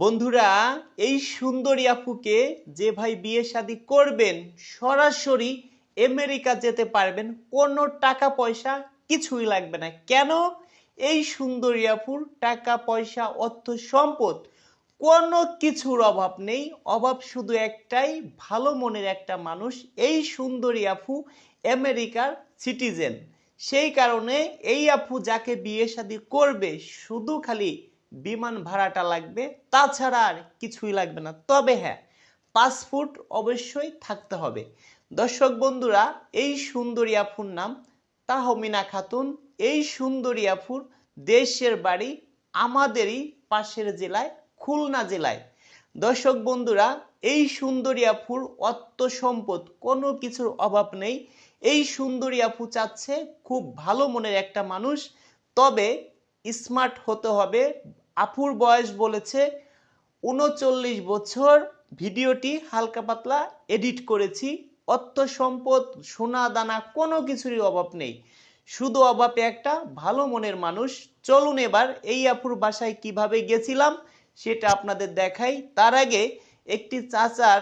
বন্ধুরা, এই সুন্দরী আপুকে যে ভাই বিয়ে শাদী করবেন, সরাসরি আমেরিকা যেতে পারবেন, কোনো টাকা পয়সা কিছুই লাগবে না। কেন? এই সুন্দরী আপুর টাকা পয়সা, অর্থ, সম্পদ কোনো কিছুর অভাব নেই। অভাব শুধু একটাই, ভালো মনের একটা মানুষ, এই সুন্দরী আপু আমেরিকার সিটিজেন। সেই কারণে এই আপু যাকে বিয়ে শাদী করবে, শুধু খালি বিমান ভাড়াটা লাগবে, তাছাড়া আর কিছুই লাগবে না। তবে হ্যাঁ পাসপোর্ট অবশ্যই থাকতে হবে। দর্শক বন্ধুরা, এই সুন্দরী আফুর নাম তাহমিনা খাতুন, এই সুন্দরী আফুর দেশের বাড়ি আমাদেরই পাশের জেলায়, খুলনা জেলায়। দর্শক বন্ধুরা, এই সুন্দরী আফুর অর্থ সম্পদ কোনো কিছুর অভাব নেই। এই সুন্দরী আপু চাচ্ছে খুব ভালো মনের একটা মানুষ। তবে স্মার্ট হতে হবে। আপুর বয়স বলেছে উনচল্লিশ বছর। ভিডিওটি হালকা পাতলা এডিট করেছি। অর্থ সম্পদ, সোনা দানা কোনো কিছুরই অভাব নেই। শুধু অভাবে একটা ভালো মনের মানুষ। চলুন এবার এই আপুর বাসায় কীভাবে গেছিলাম সেটা আপনাদের দেখাই। তার আগে একটি চাচার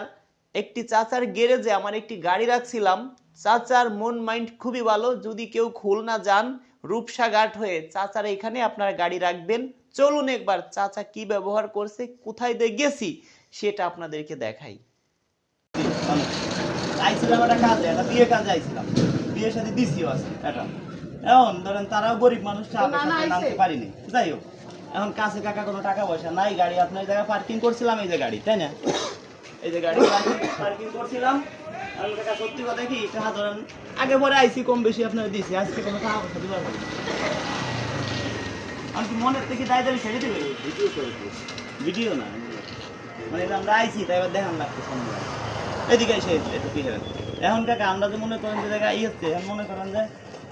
একটি চাচার গ্যারেজে আমার একটি গাড়ি রাখছিলাম। চাচার মন মাইন্ড খুবই ভালো। যদি কেউ খুলনা যান রূপসা ঘাট হয়ে চাচার এখানে আপনারা গাড়ি রাখবেন। চলুন একবার চাচা কি ব্যবহার করছে কোথায় দিয়ে গেছি সেটা আপনাদেরকে দেখাই। আইছিলাম একটা কাজে একটা বিয়ে কাজে আইছিলাম। বিয়ের সাথে দিছিও আছে এটা। এখন ধরেন তারাও গরিব মানুষ নামতে পারিনি। যাই হোক এখন কাছে কাকা কোনো টাকা পয়সা নাই গাড়ি আপনার জায়গায় পার্কিং করছিলাম এই যে গাড়ি তাই না? এই যে গাড়ি পার্কিং করছিলাম। কাকা সত্যি কথা কি টাকা ধরেন আগে পরে আইসি কম বেশি আপনার দিছি আজকে কোনো টাকা পয়সা দিবার পারি আমি কি মনের থেকে দায় দাবি ছেড়ে দেবে? ভিডিও ভিডিও না মানে আমরা আইছি তাই এবার দেখান লাগছে সামনে। এদিকে এসে একটু পিছিয়ে এখন কাকা আমরা যে মনে করেন যে জায়গায় ই হচ্ছে এখন মনে করেন যে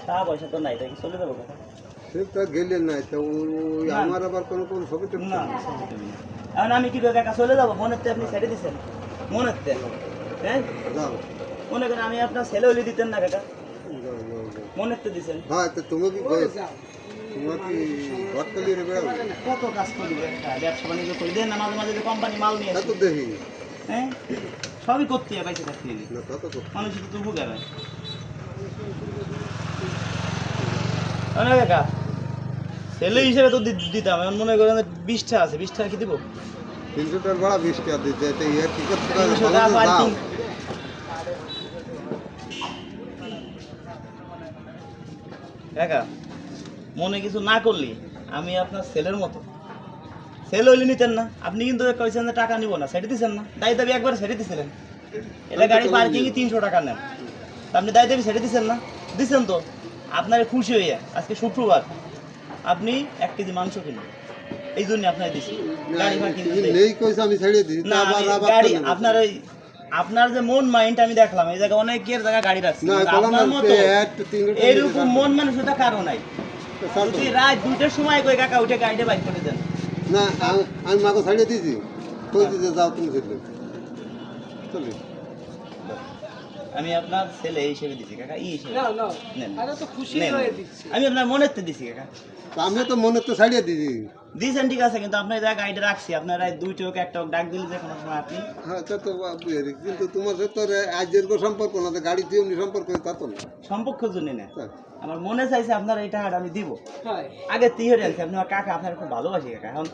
টাকা পয়সা তো নাই তাই চলে যাব কথা? সেটা গেলেন না তো ওই না। আমার আবার কোনো কোনো ছবি টবি না এখন আমি কি করে কাকা চলে যাব? মনের তে আপনি ছেড়ে দিচ্ছেন মনের তে হ্যাঁ? মনে করেন আমি আপনার ছেলে হলে দিতেন না কাকা। মনের তে হ্যাঁ তো তুমি কি বেড়াও কত কাজ করব? ব্যবসা বাণিজ্য করি। দেন না মাঝে মাঝে কোম্পানি মাল নিয়ে তা দেখি। হ্যাঁ? সবই করতে হবে বাইসে থাকতে না তা তো মানুষ তো কাকা ছেলে হিসেবে তো দিতাম। এখন মনে করেন বিশটা আছে। বিশটা কি দিব? তিনশো টাকার ভাড়া বিশ টাকা দিতে এটা ইয়ার কি করতে পারে তিনশো ভালো টাকা তো দাও parking। কাকা মনে কিছু না করলি? আমি আপনার ছেলের মতো। ছেলে হইলে নিতেন না। আপনি কিন্তু কইছেন যে টাকা নিব না সেটা দিচ্ছেন না। দায়ী দাবি একবার সেটা দিছিলেন। এটা গাড়ি পার্কিং তিনশো টাকা নেন। তা আপনি দায়ী দাবি সেটা দিচ্ছেন না? দিচ্ছেন তো। আপনার খুশি হইয়া আজকে শুক্রবার। আপনি এক কেজি মাংস কিনুন। এই জন্য আপনার দিছি। গাড়ি নেই কইছে আমি ছেড়ে দিই না আমি আবার গাড়ি আপনার ওই আপনার যে মন মাইন্ড আমি দেখলাম এই জায়গায় অনেকের জায়গা গাড়ি রাখছি। না কিন্তু কলাম আপনার মতো এরকম মন মানুষ ওটা কারও নাই। তো ছাড় যদি রাত দুইটার সময় কই কাকা উঠে গাড়িটা বাইক করে দেন। না আমি- আমি মাকে ছাড়িয়ে দিয়েছি কইছি যে যাও তুমি ছেড়ে চলে। আমি আপনার ছেলে হিসেবে দিছি কাকা এই হিসেবে না না নেন। আরে তো খুশি হয়ে দিচ্ছি। আমি আপনার মনের তো দিছি কাকা। তা আমি তো মনে তো ছাড়িয়ে দিয়েছি দিয়েছেন ঠিক আছে কিন্তু আপনার জায়গায় গাড়িটা রাখছি। আপনার রাত দুইটা হোক একটা হোক ডাক দিলে যে কোনো সময় আপনি হ্যাঁ তা কিন্তু তোমার সাথে তো রে আজের কোনো সম্পর্ক না তো গাড়ি দিয়ে এমনি সম্পর্ক তা তো না। সম্পর্ক জন্য না। আমার মনে চাইছে আপনার এই টাকাটা আমি দিব। হয়। আগে তুই হয়ে আনছি আপনি আমার কাকা আপনার খুব ভালোবাসি কাকা। এখন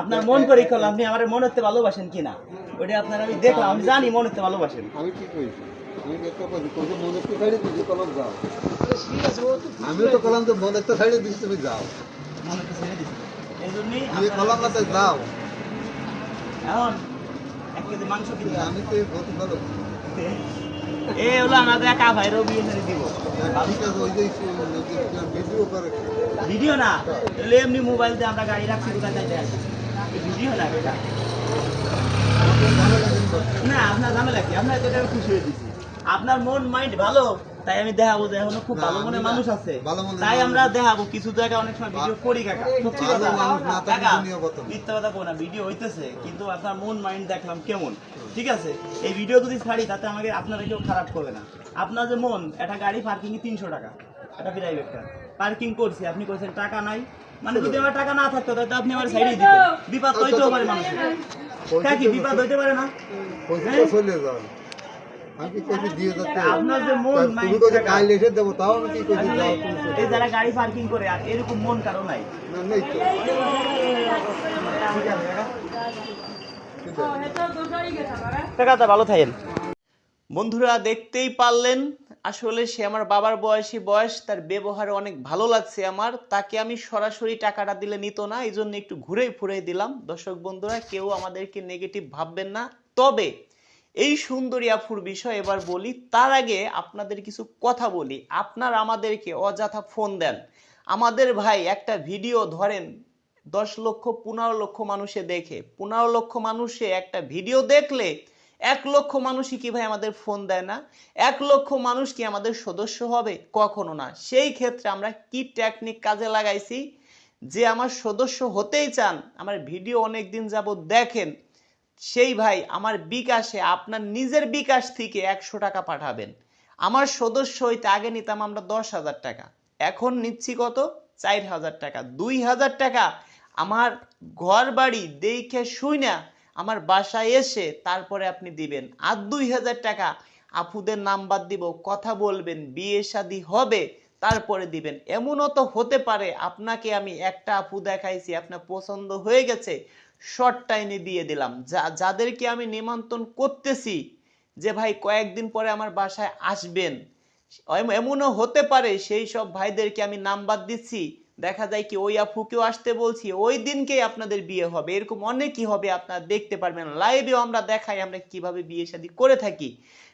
আপনার মন পরীক্ষা হলো আপনি আমার মনে হতে ভালোবাসেন কিনা? ওটা আপনার আমি দেখলাম আমি জানি মনে হতে ভালোবাসেন। আমি কি কইছি? আমি একটা আমিও তো কলম তো মনে তো ছাড়িয়ে দিয়েছি তুমি যাও তুমি কলম না তো যাও এখন এক কেজি মাংস কিনতে আমি তো এই কত ভালো এ হলো আমাদের একা ভাইরও বিয়ে করে দিব। ঠিক আছে ওই যে ভিডিও না তাহলে এমনি মোবাইল দিয়ে আমরা গাড়ি রাখছি কোথায় যাইতে আসি। ভিডিও না এটা। না আপনার ঝামেলা কি? আপনার তো এটা খুশি হয়ে দিছি। আপনার মন মাইন্ড ভালো তাই আমি দেখাবো যে এখনও খুব ভালো মনে মানুষ আছে। তাই আমরা দেখাবো কিছু জায়গায় অনেক সময় ভিডিও করি কাকা সত্যি কথা। কাকা মিথ্যা কথা বলো না ভিডিও হইতেছে কিন্তু আপনার মন মাইন্ড দেখলাম কেমন। ঠিক আছে? এই ভিডিও যদি ছাড়ি তাতে আমাকে আপনারা কেউ খারাপ করবে না। আপনার যে মন একটা গাড়ি পার্কিং তিনশো টাকা এটা প্রাইভেটটা পার্কিং করছি আপনি কইছেন টাকা নাই। মানে যদি আমার টাকা না থাকতো তাহলে আপনি আমার সাইডে দিতেন। বিপদ হইতেও পারে মানুষের। হ্যাঁ কি বিপদ হইতে পারে না পয়সা হ্যাঁ? চলে যান আমি কইছি দিয়ে যাচ্ছে। আপনার যে মন নাই। তুমি কইছো কাল এসে দেবো তাও আমি কি কইছি যাও। এই যারা গাড়ি পার্কিং করে আর এরকম মন কারও নাই? না নেই তো। ঠিক আছে কাকা। ঠিক আছে কাকা তা ভালো থাকেন। বন্ধুরা দেখতেই পারলেন আসলে সে আমার বাবার বয়সী বয়স তার ব্যবহার অনেক ভালো লাগছে আমার। তাকে আমি সরাসরি টাকাটা দিলে নিত না এই জন্য একটু ঘুরে ফুরে দিলাম। দর্শক বন্ধুরা কেউ আমাদেরকে নেগেটিভ ভাববেন না। তবে এই সুন্দরী আফুর বিষয় এবার বলি, তার আগে আপনাদের কিছু কথা বলি। আপনার আমাদেরকে অযথা ফোন দেন। আমাদের ভাই একটা ভিডিও ধরেন, দশ লক্ষ, পনেরো লক্ষ মানুষে দেখে। পনেরো লক্ষ মানুষে একটা ভিডিও দেখলে, এক লক্ষ মানুষই কি ভাই আমাদের ফোন দেয় না? এক লক্ষ মানুষ কি আমাদের সদস্য হবে? কখনো না। সেই ক্ষেত্রে আমরা কি টেকনিক কাজে লাগাইছি? যে আমার সদস্য হতেই চান, আমার ভিডিও অনেক দিন যাবত দেখেন সেই ভাই আমার বিকাশে, আপনার নিজের বিকাশ থেকে একশো টাকা পাঠাবেন। আমার সদস্য হইতে আগে নিতাম আমরা দশ হাজার টাকা। এখন নিচ্ছি কত? চার হাজার টাকা। দুই হাজার টাকা আমার ঘর বাড়ি দেখে শুই না আমার বাসায় এসে তারপরে আপনি দিবেন। আর দুই হাজার টাকা আপুদের নাম্বার দিব, কথা বলবেন, বিয়ে শাদী হবে, তারপরে দিবেন। এমনও তো হতে পারে, আপনাকে আমি একটা আপু দেখাইছি, আপনার পছন্দ হয়ে গেছে শর্ট টাইমে দিয়ে দিলাম। যা, যাদেরকে আমি নিমন্ত্রণ করতেছি যে, ভাই, কয়েকদিন পরে আমার বাসায় আসবেন। এমনও হতে পারে সেই সব ভাইদেরকে আমি নাম্বার দিচ্ছি। দেখা যায় কি, ওই আপুকেও আসতে বলছি, ওই দিনকেই আপনাদের বিয়ে হবে। এরকম অনেকই হবে, আপনারা দেখতে পারবেন। লাইভেও আমরা দেখাই আমরা কীভাবে বিয়ে শাদী করে থাকি।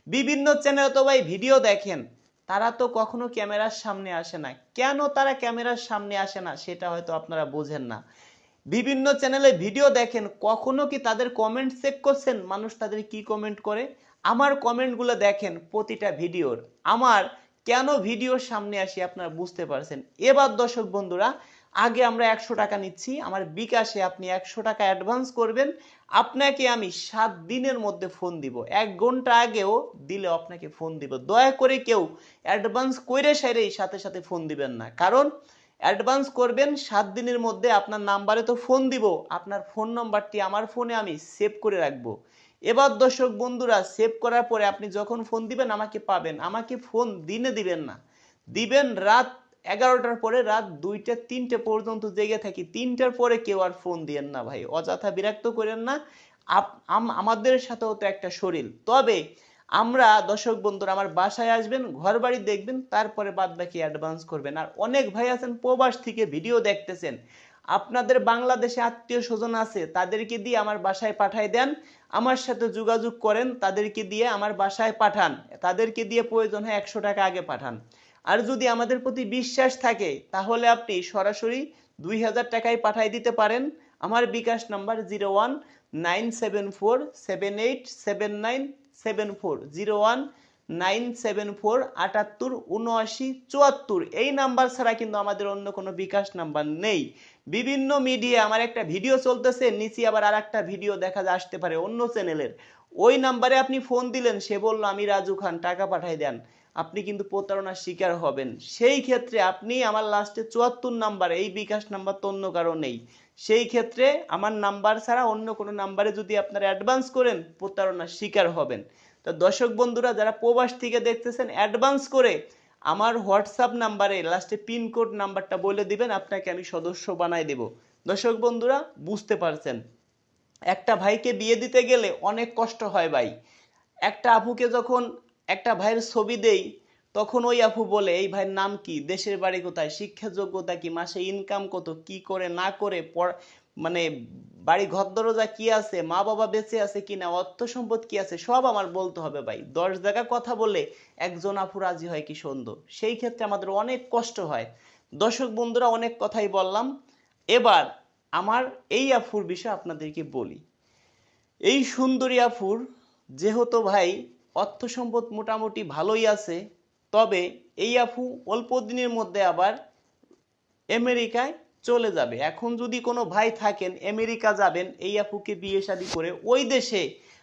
বিভিন্ন চ্যানেলে তো ভাই ভিডিও দেখেন। তারা তো কখনো ক্যামেরার সামনে আসে না। কেন তারা ক্যামেরার সামনে আসে না, সেটা হয়তো আপনারা বোঝেন না। বিভিন্ন চ্যানেলে ভিডিও দেখেন, কখনো কি তাদের কমেন্ট চেক করছেন? মানুষ তাদের কি কমেন্ট করে? আমার কমেন্টগুলো দেখেন প্রতিটা ভিডিওর আমার কেন ভিডিওর সামনে আসি আপনারা বুঝতে পারছেন। এবার দর্শক বন্ধুরা, আগে আমরা একশো টাকা নিচ্ছি। আমার বিকাশে আপনি একশো টাকা অ্যাডভান্স করবেন। আপনাকে আমি সাত দিনের মধ্যে ফোন দিব। এক ঘণ্টা আগেও দিলে আপনাকে ফোন দিব। দয়া করে কেউ অ্যাডভান্স কইরে সেরেই সাথে সাথে ফোন দিবেন না। কারণ অ্যাডভান্স করবেন, সাত দিনের মধ্যে আপনার নাম্বারে তো ফোন দিব, আপনার ফোন নাম্বারটি আমার ফোনে আমি সেভ করে রাখব। এবার দর্শক বন্ধুরা, সেভ করার পরে আপনি যখন ফোন দিবেন, আমাকে পাবেন। আমাকে ফোন দিনে দিবেন না। দিবেন রাত এগারোটার পরে, রাত দুইটা, তিনটে পর্যন্ত জেগে থাকি। তিনটার পরে কেউ আর ফোন দিয়েন না ভাই। অযথা বিরক্ত করেন না। আমাদের সাথেও তো একটা শরীর। তবে আমরা দর্শক বন্ধুরা আমার বাসায় আসবেন ঘর বাড়ি দেখবেন, তারপরে বাদ বাকি অ্যাডভান্স করবেন। আর অনেক ভাই আছেন, প্রবাস থেকে ভিডিও দেখতেছেন। আপনাদের বাংলাদেশে আত্মীয় স্বজন আছে, তাদেরকে দিয়ে আমার বাসায় পাঠায় দেন। আমার সাথে যোগাযোগ করেন, তাদেরকে দিয়ে আমার বাসায় পাঠান। তাদেরকে দিয়ে প্রয়োজন হয় একশো টাকা আগে পাঠান। আর যদি আমাদের প্রতি বিশ্বাস থাকে, তাহলে আপনি সরাসরি দুই হাজার টাকায় পাঠাই দিতে পারেন। আমার bKash number zero one nine seven four seven eight seven nine seven four zero one nine seven four আটাত্তর, উনআশি, চুয়াত্তর। এই নাম্বার ছাড়া কিন্তু আমাদের অন্য কোনো বিকাশ নাম্বার নেই। বিভিন্ন মিডিয়া আমার একটা ভিডিও চলতেছে, নিচে আবার আর একটা ভিডিও দেখা আসতে পারে অন্য চ্যানেলের ওই নাম্বারে আপনি ফোন দিলেন, সে বলল, আমি রাজু খান, টাকা পাঠাই দেন। আপনি কিন্তু প্রতারণার শিকার হবেন। সেই ক্ষেত্রে আপনি আমার লাস্টে চুয়াত্তর নাম্বার এই বিকাশ নাম্বার তো অন্য কারও নেই। সেই ক্ষেত্রে আমার নাম্বার ছাড়া অন্য কোনো নাম্বারে যদি আপনারা অ্যাডভান্স করেন, প্রতারণার শিকার হবেন। তো দর্শক বন্ধুরা, যারা প্রবাস থেকে দেখতেছেন অ্যাডভান্স করে আমার হোয়াটসঅ্যাপ নাম্বারে লাস্টে পিনকোড নাম্বারটা বলে দিবেন, আপনাকে আমি সদস্য বানাই দেব। দর্শক বন্ধুরা, বুঝতে পারছেন? একটা ভাইকে বিয়ে দিতে গেলে অনেক কষ্ট হয় ভাই। একটা আপুকে যখন একটা ভাইয়ের ছবি দেই, তখন ওই আপু বলে, এই ভাইয়ের নাম কি? দেশের বাড়ি কোথায়? শিক্ষা যোগ্যতা কি? মাসে ইনকাম কত? কি করে, না করে? মানে বাড়ি ঘর দরজা কি আছে? মা বাবা বেঁচে আছে কি না অর্থ সম্পদ কি আছে? সব আমার বলতে হবে ভাই। দশ জায়গা কথা বলে একজন আপু রাজি হয় কি সুন্দর। সেই ক্ষেত্রে আমাদের অনেক কষ্ট হয়। দর্শক বন্ধুরা, অনেক কথাই বললাম। এবার আমার এই আফুর বিষয়ে আপনাদেরকে বলি। এই সুন্দরী আফুর যেহেতু ভাই অর্থ সম্পদ মোটামুটি ভালোই আছে। তবে এই আফু অল্প দিনের মধ্যে আবার আমেরিকায় চলে যাবে। এখন যদি কোনো ভাই থাকেন, আমেরিকা যাবেন, এই আপুকে বিয়ে শাদী করে ওই দেশে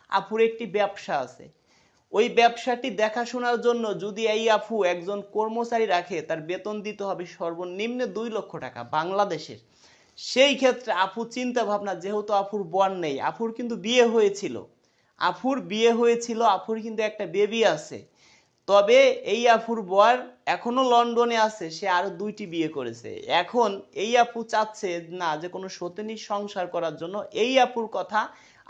আপুর একটি ব্যবসা আছে। ওই ব্যবসাটি দেখাশোনার জন্য যদি এই আফু একজন কর্মচারী রাখে, তার বেতন দিতে হবে সর্বনিম্ন দুই লক্ষ টাকা বাংলাদেশের। সেই ক্ষেত্রে আফু চিন্তা ভাবনা যেহেতু আফুর বর নেই আফুর কিন্তু বিয়ে হয়েছিল। আফুর বিয়ে হয়েছিল, আফুর কিন্তু একটা বেবি আছে। তবে এই আফুর বর এখনও লন্ডনে আছে, সে আরও দুইটি বিয়ে করেছে। এখন এই আপু চাচ্ছে না যে কোনো সতেনি সংসার করার জন্য। এই আপুর কথা,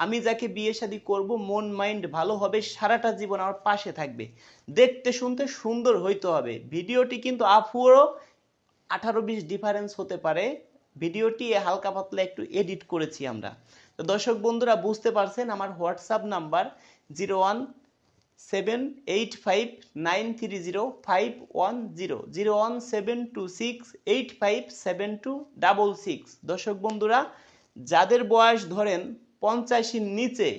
আমি যাকে বিয়ে শাদী করব, মন, মাইন্ড ভালো হবে, সারাটা জীবন আমার পাশে থাকবে। দেখতে শুনতে সুন্দর হইতে হবে। ভিডিওটি কিন্তু আফুরও আঠারো বিশ ডিফারেন্স হতে পারে। ভিডিওটি হালকা পাতলা একটু এডিট করেছি আমরা। তো দর্শক বন্ধুরা, বুঝতে পারছেন আমার WhatsApp number zero one seven eight five nine three zero five one zero zero one seven two six eight five seven two double six. দর্শক বন্ধুরা, যাদের বয়স ধরেন পঞ্চাশের নিচে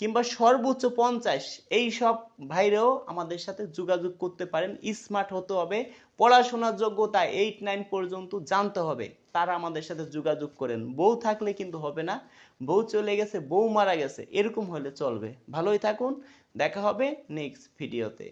কিংবা সর্বোচ্চ পঞ্চাশ, এই সব ভাইরাও আমাদের সাথে যোগাযোগ করতে পারেন। স্মার্ট হতে হবে, পড়াশোনার যোগ্যতা এইট নাইন পর্যন্ত জানতে হবে, তারা আমাদের সাথে যোগাযোগ করেন। বউ থাকলে কিন্তু হবে না। বউ চলে গেছে, বউ মারা গেছে, এরকম হলে চলবে। ভালোই থাকুন, দেখা হবে নেক্সট ভিডিওতে